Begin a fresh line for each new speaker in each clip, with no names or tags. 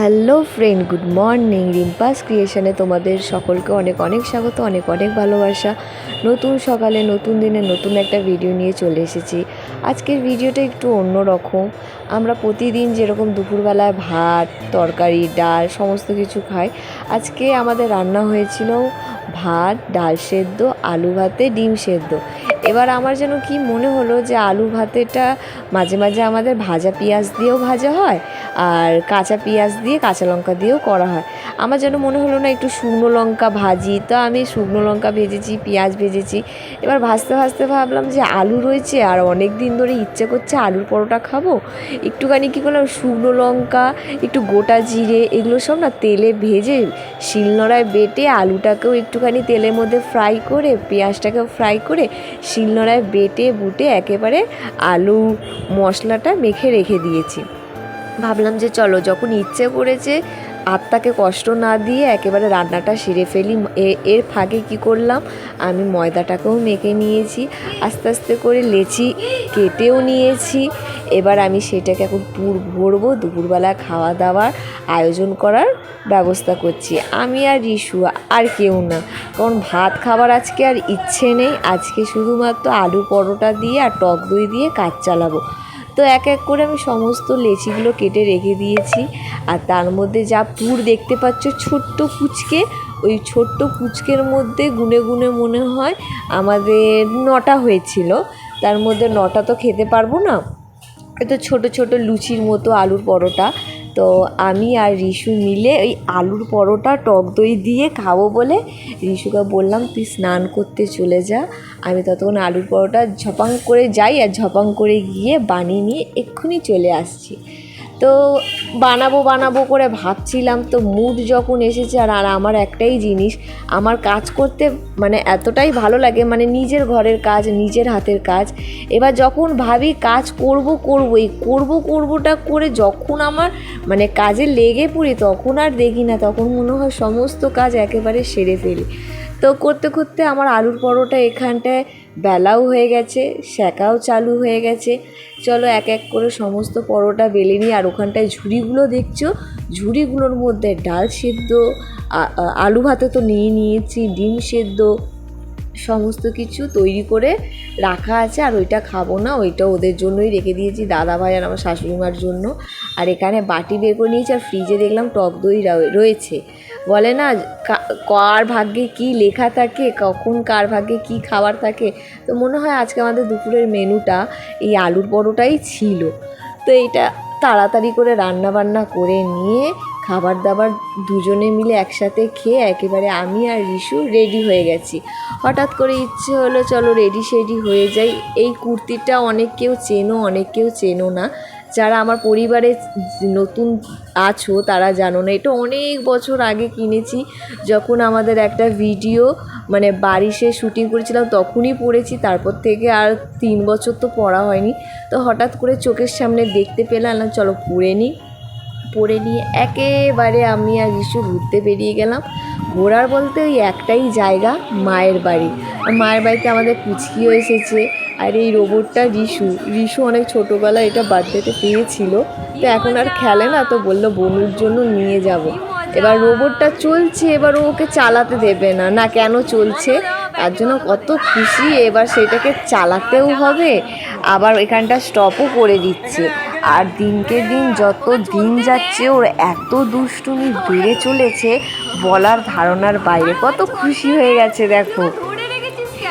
Hello friend, good morning. Rimpa's ক্রিয়েশনে তোমাদের সকলকে অনেক অনেক স্বাগত, অনেক অনেক ভালোবাসা। নতুন সকালে, নতুন দিনে নতুন একটা ভিডিও নিয়ে চলে এসেছি। আজকের ভিডিওটা একটু অন্য রকম আমরা প্রতিদিন যেরকম দুপুরবেলায় ভাত, তরকারি, ডাল, সমস্ত কিছু খাই। আজকে আমাদের রান্না হয়েছিল ভাত, ডাল সেদ্ধ, আলু ভাতে, ডিম সেদ্ধ। এবার আমার যেন কি মনে হলো যে আলু ভাতেটা মাঝে মাঝে আমাদের ভাজা পেঁয়াজ দিয়েও ভাজা হয় আর কাঁচা পেঁয়াজ দিয়ে, কাঁচা লঙ্কা দিয়েও করা হয়। আমার যেন মনে হলো না একটু শুকনো লঙ্কা ভাজি। তো আমি শুকনো লঙ্কা ভেজেছি, পেঁয়াজ ভেজেছি। এবার ভাজতে ভাজতে ভাবলাম যে আলু রয়েছে, আর অনেক দিন ধরে ইচ্ছে করছে আলুর পরোটা খাব। একটুখানি কী করলাম, শুকনো লঙ্কা, একটু গোটা জিরে, এগুলো সব না তেলে ভেজে শিলনোড়ায় বেটে আলুটাকেও একটুখানি তেলের মধ্যে ফ্রাই করে, পেঁয়াজটাকেও ফ্রাই করে শিলনোড়ায় বেটে বুটে একেবারে আলু মশলাটা মেখে রেখে দিয়েছি। ভাবলাম যে চলো, যখন ইচ্ছে করেছে আত্মাকে কষ্ট না দিয়ে একেবারে রান্নাটা সেরে ফেলি এর ফাঁকে কি করলাম? আমি ময়দাটাকেও মেখে নিয়েছি, আস্তে আস্তে করে লেচি কেটেও নিয়েছি। এবার আমি সেটাকে এখন পুর ভরবো, দুপুরবেলা খাওয়া দাওয়ার আয়োজন করার ব্যবস্থা করছি। আমি আর রিশু আর কেউ না। কারণ ভাত খাবার আজকে আর ইচ্ছে নেই। আজকে শুধুমাত্র আলু পরোটা দিয়ে আর টক দই দিয়ে কাজ চালাবো। তো এক এক করে আমি সমস্ত লেচিগুলো কেটে রেখে দিয়েছি। আর তার মধ্যে যা পুর দেখতে পাচ্ছ, ছোট্ট কুচকে ওই ছোট্ট কুচকের মধ্যে গুনে গুনে মনে হয় আমাদের নটা হয়েছিল। তার মধ্যে নটা তো খেতে পারব না। তো ছোট ছোট লুচির মতো আলুর পরোটা। তো আমি আর রিশু মিলে ওই আলুর পরোটা, টক দই দিয়ে খাব বলে রিশুকে বললাম, তুই স্নান করতে চলে যা। আমি ততক্ষণ আলুর পরোটা ঝপাং করে যাই আর ঝপাং করে গিয়ে বানিয়ে নিয়ে এক্ষুনি চলে আসছি। তো বানাবো বানাবো করে ভাবছিলাম তো মুড যখন এসেছে আর আর আমার একটাই জিনিস, আমার কাজ করতে মানে এতটাই ভালো লাগে মানে নিজের ঘরের কাজ, নিজের হাতের কাজ। এবার যখন ভাবি কাজ করব করব, এই করব, করবটা করে যখন আমার মানে কাজে লেগে পড়ি তখন আর দেখি না, তখন মনে হয় সমস্ত কাজ একেবারে সেরে ফেলি। তো করতে করতে আমার আলুর পরোটা এখানটায় বেলাও হয়ে গেছে সেকাও চালু হয়ে গেছে। চলো এক এক করে সমস্ত পরোটা বেলে নিয়ে আর ওখানটায় ঝুড়িগুলো দেখছ? ঝুড়িগুলোর মধ্যে ডাল সেদ্ধ আলু ভাতে তো নিয়ে নিয়েছি, ডিম সেদ্ধ সমস্ত কিছু তৈরি করে রাখা আছে, আর ওইটা খাব না, ওইটা ওদের জন্যই রেখে দিয়েছি দাদা ভাই আর আমার শাশুড়ি মার জন্য। আর এখানে বাটি বের করে নিয়েছি, আর ফ্রিজে দেখলাম টক দই রয়েছে। বলে না কার ভাগ্যে কি লেখা থাকে, কখন কার ভাগ্যে কি খাবার থাকে, তো মনে হয় আজকে আমাদের দুপুরের মেনুটা এই আলুর পরোটাই ছিল। তো এইটা তাড়াতাড়ি করে রান্না বান্না করে নিয়ে খাবার দাবার দুজনে মিলে একসাথে খেয়ে একেবারে আমি আর রিশু রেডি হয়ে গেছি। হঠাৎ করে ইচ্ছে হলো, চলো রেডি শেডি হয়ে যাই। এই কুর্তিটা অনেক কেউ চেনো, অনেক কেউ চেনো না। যারা আমার পরিবারে নতুন আছো, তারা জানো না। এটা অনেক বছর আগে কিনেছি। যখন আমাদের একটা ভিডিও মানে বারিশে শুটিং করেছিলাম, তখনই পরেছি তারপর থেকে আর তিন বছর তো পরা হয়নি। তো হঠাৎ করে চোখের সামনে দেখতে পেলাম, চলো পরে নিই পরে নিয়ে একেবারে আমি আর রিশু ঘুরতে বেরিয়ে গেলাম। ঘোরার বলতে ওই একটাই জায়গা, মায়ের বাড়ি। মায়ের বাড়িতে আমাদের পুচকিও এসেছে। আর এই রোবটটা রিশু রিশু অনেক ছোটোবেলায় এটা বার্থডেতে পেয়েছিল। তো এখন আর খেলে না, তো বলল বনুর জন্য নিয়ে যাব। এবার রোবটটা চলছে, এবার ওকে চালাতে দেবে না। না কেন চলছে? তার জন্য কত খুশি। এবার সেটাকে চালাতেও হবে। আবার এখানটা স্টপও করে দিচ্ছে। আর দিনকে দিন যত দিন যাচ্ছে, ওর এত দুষ্টুমি বেড়ে চলেছে, বলার ধারণার বাইরে। কত খুশি হয়ে গেছে, দেখো।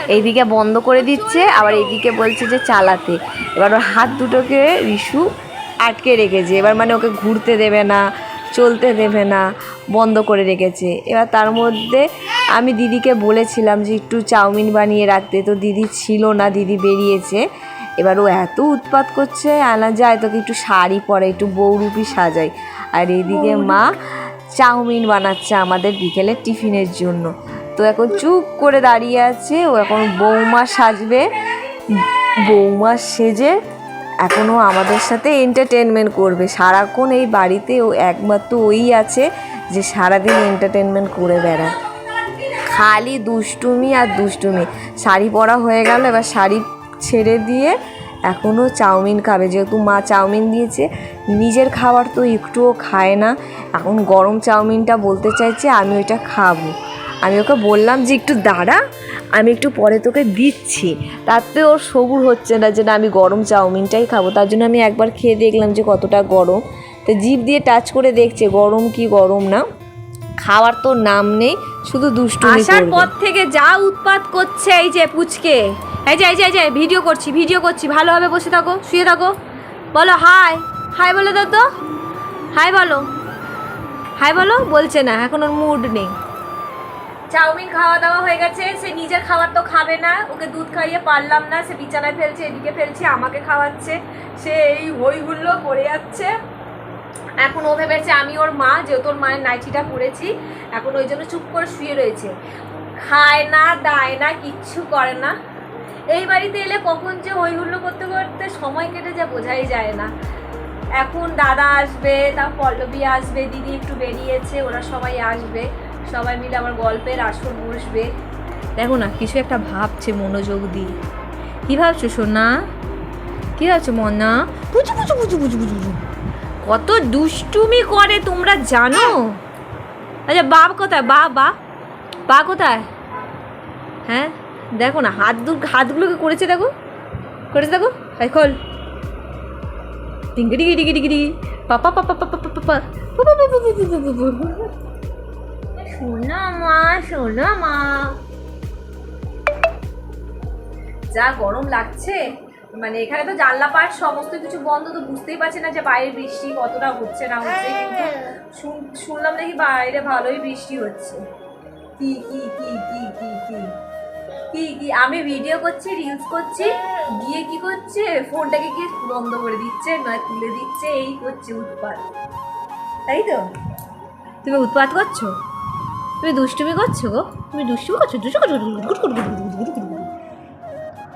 এইদিকে বন্ধ করে দিচ্ছে, আবার এইদিকে বলছে যে চালাতে। এবার ওর হাত দুটোকে রিশু আটকে রেখেছে। এবার মানে ওকে ঘুরতে দেবে না, চলতে দেবে না, বন্ধ করে রেখেছে। এবার তার মধ্যে আমি দিদিকে বলেছিলাম যে, একটু চাউমিন বানিয়ে রাখতে। তো দিদি ছিল না, দিদি বেরিয়েছে। এবার ও এত উৎপাত করছে আনা যায় তোকে একটু শাড়ি পরে একটু বৌরূপী সাজাই। আর এইদিকে মা চাউমিন বানাচ্ছে আমাদের বিকেলের টিফিনের জন্য। তো এখন চুপ করে দাঁড়িয়ে আছে ও এখন বৌমা সাজবে। বৌমা সেজে এখনও আমাদের সাথে এন্টারটেনমেন্ট করবে। সারাক্ষণ এই বাড়িতে ও একমাত্র ওই আছে যে সারাদিন এন্টারটেনমেন্ট করে বেড়ায়। খালি দুষ্টুমি আর দুষ্টুমি। শাড়ি পরা হয়ে গেল এবার শাড়ি ছেড়ে দিয়ে এখনও চাউমিন খাবে। যেহেতু মা চাউমিন দিয়েছে নিজের খাবার তো একটুও খায় না। এখন গরম চাউমিনটা বলতে চাইছে আমি ওইটা খাব। আমি ওকে বললাম যে একটু দাঁড়া আমি একটু পরে তোকে দিচ্ছি। তাতে ওর সবুর হচ্ছে না যে না আমি গরম চাউমিনটাই খাব। তার জন্য আমি একবার খেয়ে দেখলাম যে কতটা গরম। তো জিভ দিয়ে টাচ করে দেখছে গরম কি গরম না। খাওয়ার তো নাম নেই শুধু দুষ্টুমি
আসার পর থেকে যা উৎপাত করছে এই যে পুচকে। এই যে এই যে এই যে, ভিডিও করছি ভিডিও করছি। ভালোভাবে বসে থাকো, শুয়ে থাকো। বলো হাই হাই বলো দাও তো। হাই বলো। হাই বলো, বলছে না, এখন ওর মুড নেই। চাউমিন খাওয়া দাওয়া হয়ে গেছে, সে নিজের খাবার তো খাবে না। ওকে দুধ খাইয়ে পারলাম না, সে বিছানায় ফেলছে, এদিকে ফেলছে, আমাকে খাওয়াচ্ছে। সে এই হই হুল্লো করে যাচ্ছে। এখন ও ভেবেছে আমি ওর মা, যেহেতু ওর মায়ের নাইটিটা পরেছি, এখন ওই জন্য চুপ করে শুয়ে রয়েছে। খায় না, দায় না, কিচ্ছু করে না। এই বাড়িতে এলে কখন যে হই হুল্লো করতে করতে সময় কেটে যায়, বোঝাই যায় না। এখন দাদা আসবে, তার পল্লবী আসবে, দিদি একটু বেরিয়েছে, ওরা সবাই আসবে। সবাই মিলে আমার গল্পের আসর বসবে। দেখো না, কিছু একটা ভাবছে মনোযোগ দিয়ে। কী ভাবছ, সোনা? কী ভাবছ মনা পুচু বুঝু পুচু পুচু পুচু কত দুষ্টুমি করে তোমরা জানো? আচ্ছা বাপ কোথায়? বা। বা কোথায়? দেখো না হাত দু হাতগুলোকে করেছে দেখো। করেছে দেখো? হাই খোল। টিঙ্গি টিঙ্গি টিঙ্গি টিঙ্গি পাপা পাপা পাপা পাপা। পা শোনা মা শোনা মা। যা গরম লাগছে মানে এখানে তো জানলা পাট সমস্ত কিছু বন্ধ তো বুঝতেই পারছে না যে বাইরে বৃষ্টি কতটা হচ্ছে না হচ্ছে শুন- শুনলাম নাকি বাইরে ভালোই বৃষ্টি হচ্ছে। কি কি কি কি কি? কি কি কি আমি ভিডিও করছি রিলস করছি, গিয়ে কি করছে? ফোনটাকে গিয়ে বন্ধ করে দিচ্ছে, নয় তুলে দিচ্ছে, এই করছে উৎপাত। তাই তো? তুমি উৎপাত করছ? তুমি দুষ্টুমি করছ গো? তুমি দুষ্টুমি করছ? দুষ্টু করছ?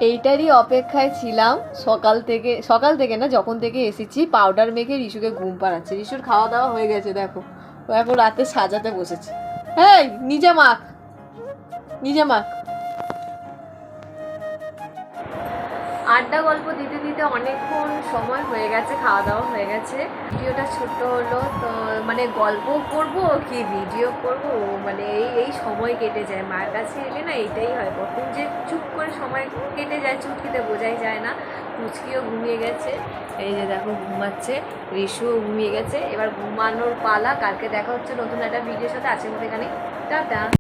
এইটারই অপেক্ষায় ছিলাম সকাল থেকে সকাল থেকে না, যখন থেকে এসেছি পাউডার মেখে রিশুকে ঘুম পাড়াচ্ছে। রিশুর খাওয়া দাওয়া হয়ে গেছে, দেখো। ও এখন রাতে সাজাতে বসেছে। হ্যাঁ নিজে মাখ। নিজে মাখ। আড্ডা গল্প দিতে দিতে অনেকক্ষণ সময় হয়ে গেছে, খাওয়া দাওয়া হয়ে গেছে। ভিডিওটা ছোট্ট হলো, তো মানে গল্প করব কি ভিডিও করব? মানে এই এই সময় কেটে যায়। মায়ের কাছে এলে না এইটাই হয় কখন যে চুপ করে সময় কেটে যায় চুটকিতে বোঝাই যায় না। পুচকিও ঘুমিয়ে গেছে। এই যে দেখো ঘুমাচ্ছে রিশুও ঘুমিয়ে গেছে। এবার ঘুমানোর পালা, কালকে দেখা হচ্ছে নতুন একটা ভিডিওর সাথে। আছে মধ্যে এখানে টাটা।